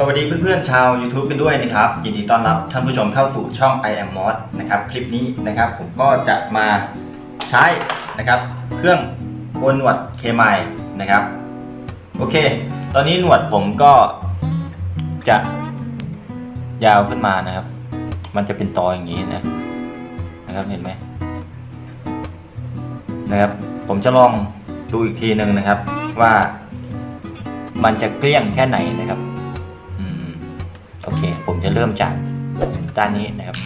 สวัสดีเพื่อนๆชาว YouTube กันด้วยนะครับยินดีต้อนรับท่านผู้ชมเข้าสู่ช่อง I am Mod นะครับคลิปนี้นะครับผมก็จะมาใช้นะครับเครื่องโกนหนวดเคมายนะครับโอเค ตอนนี้หนวดผมก็จะยาวขึ้นมานะครับ มันจะเป็นตออย่างนี้นะนะครับเห็นไหมนะครับผมจะลองดูอีกทีหนึ่งนะครับว่ามันจะเกลี้ยงแค่ไหนนะครับ จะเริ่มจากด้านนี้นะครับ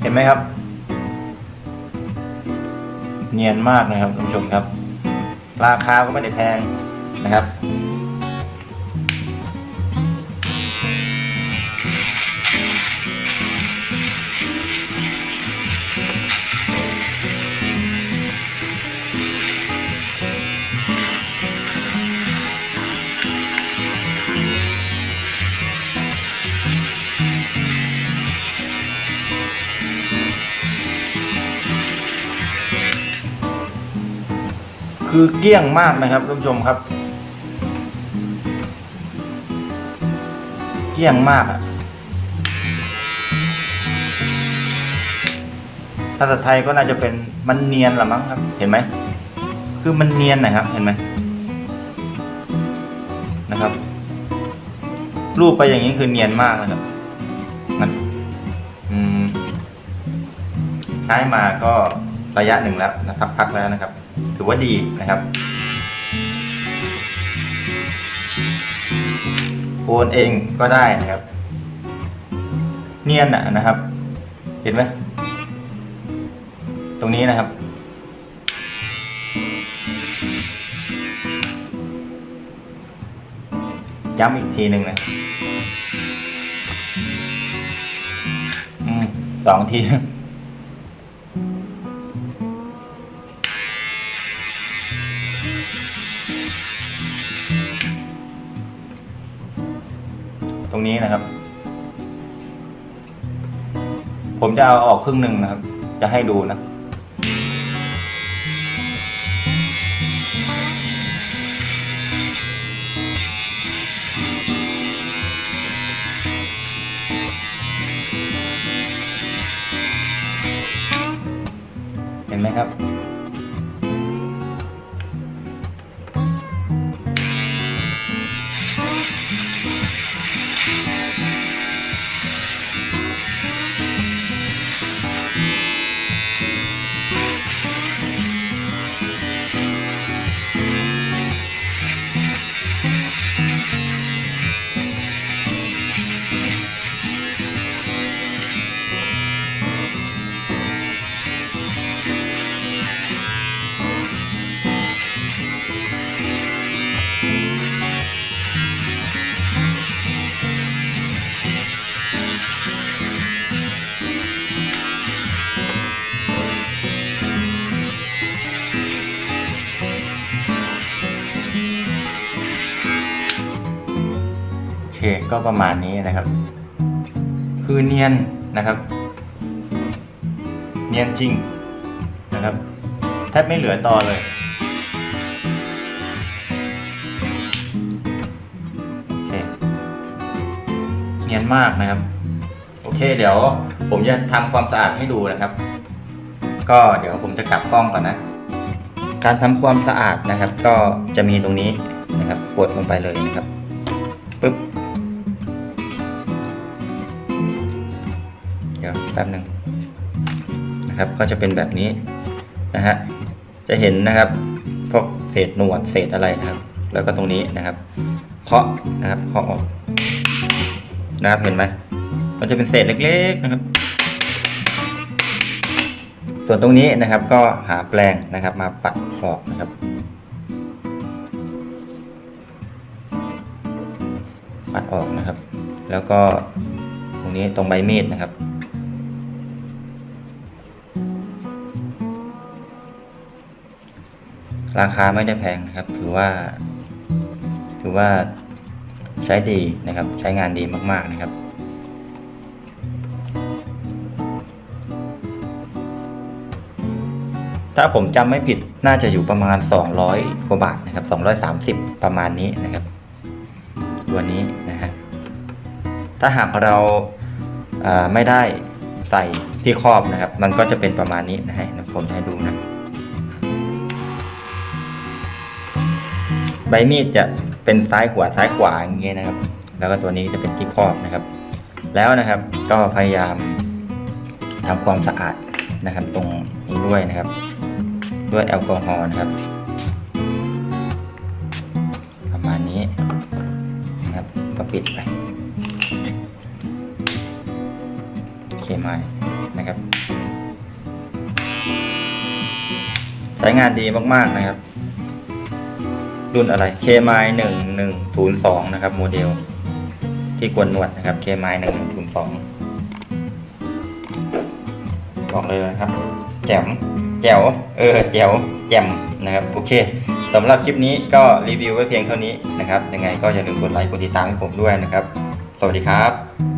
เห็นไหมครับ เนียนมากนะครับท่านผู้ชมครับ ราคาก็ไม่ได้แพง นะครับ คือเกลี้ยงมากนะครับท่านผู้ชมครับ เกลี้ยงมากอะภาษาไทยก็น่าจะเป็นมันเนียนละมั้งครับ เห็นไหม คือมันเนียนนะครับ เห็นไหมนะครับ รูปไปอย่างนี้คือเนียนมากนะครับมันอืมใช้มาก็ระยะหนึ่งแล้วนะครับพักแล้วนะครับ ถือว่าดีนะครับ โอนเองก็ได้นะครับ เนียนอะนะครับ เห็นไหมตรงนี้นะครับ ย้ำอีกทีหนึ่งนะอืมสองที ตรงนี้นะครับ ผมจะเอาออกครึ่งหนึ่งนะครับ จะให้ดูนะเห็นไหมครับ ก็ประมาณนี้นะครับ คือเนียนนะครับ เนียนจริงนะครับแทบไม่เหลือตอเลย โอเค เนียนมากนะครับ โอเค เดี๋ยวผมจะทำความสะอาดให้ดูนะครับ ก็เดี๋ยวผมจะกลับกล้องก่อนนะการทำความสะอาดนะครับ ก็จะมีตรงนี้นะครับกดลงไปเลยนะครับปึ๊บ เดี๋ยวแป๊บหนึ่งนะครับ ก็จะเป็นแบบนี้นะฮะ จะเห็นนะครับพวกเศษหนวดเศษอะไรนะครับ แล้วก็ตรงนี้นะครับ เคาะนะครับเคาะออกนะครับเห็นไหมมันจะเป็นเศษเล็ก ๆนะครับ ส่วนตรงนี้นะครับก็หาแปรงนะครับมาปัดออกนะครับปัดออกนะครับ แล้วก็ตรงนี้ตรงใบมีดนะครับ ราคาไม่ได้แพงนะครับ ถือว่า ถือว่าใช้ดีนะครับ ใช้งานดีมากๆนะครับ ถ้าผมจำไม่ผิดน่าจะอยู่ประมาณ 200 กว่าบาทนะครับ 230 ประมาณนี้นะครับ ตัวนี้นะฮะถ้าหากเราเอ่อไม่ได้ใส่ที่ครอบนะครับ มันก็จะเป็นประมาณนี้นะฮะผมให้ดูนะ ใบมีดจะเป็นซ้ายขวาซ้ายขวาอย่างเงี้ยนะครับ แล้วก็ตัวนี้จะเป็นที่ครอบนะครับ แล้วนะครับก็พยายามทำความสะอาดนะครับ ตรงนี้ด้วยนะครับ ด้วยแอลกอฮอล์นะครับ ประมาณนี้นะครับก็ปิดไปเคไม้นะครับใช้งานดีมากๆนะครับ รุ่นอะไร k m i 1 1 0 2 นะครับ โมเดล ที่กวนหนวดนะครับ k m i 1 1 0 2 บอกเลยนะครับ แจ๋มแจ๋วเออแจ๋วแจ่มนะครับ โอเคสำหรับคลิปนี้ก็รีวิวไว้เพียงเท่านี้นะครับ ยังไงก็อย่าลืมกดไลค์กดติดตามให้ผมด้วยนะครับ สวัสดีครับ